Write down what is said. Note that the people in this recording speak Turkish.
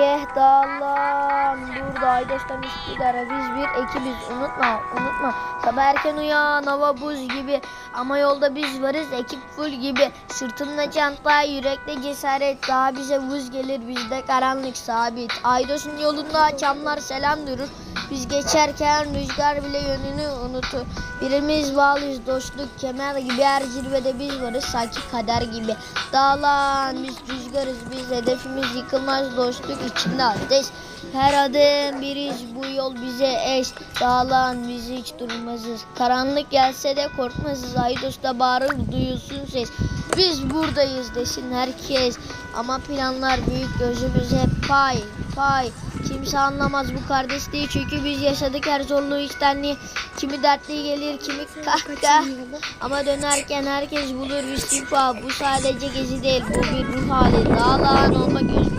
Yeh dağlan burada Aydoş'tan Üsküdar'a biz bir ekibiz. Unutma unutma. Sabah erken uyan hava buz gibi. Ama yolda biz varız ekip full gibi. Sırtımda çanta yürekte cesaret. Daha bize vuz gelir bizde karanlık sabit. Aydoş'un yolunda çamlar selam durur biz geçerken rüzgar bile yönünü unutur. Birimiz bağlıyız dostluk kemer gibi. Her zirvede biz varız sanki kader gibi. Dağlan biz rüzgarız biz hedefimiz yıkılmaz dostluk içinde ateş. Her adım bir iz bu yol bize eş. Dağlan biz hiç durmazız. Karanlık gelse de korkmazız. Aydos'ta bağırır duyulsun ses. Biz buradayız desin herkes. Ama planlar büyük gözümüz hep pay pay Kimse anlamaz bu kardeşliği çünkü biz yaşadık her zorluğu içtenliği. Kimi dertli gelir kimi kahkaha. Ama dönerken herkes bulur bir şifa. Bu sadece gezi değil bu bir ruh hali. Dağlan olmak üzere.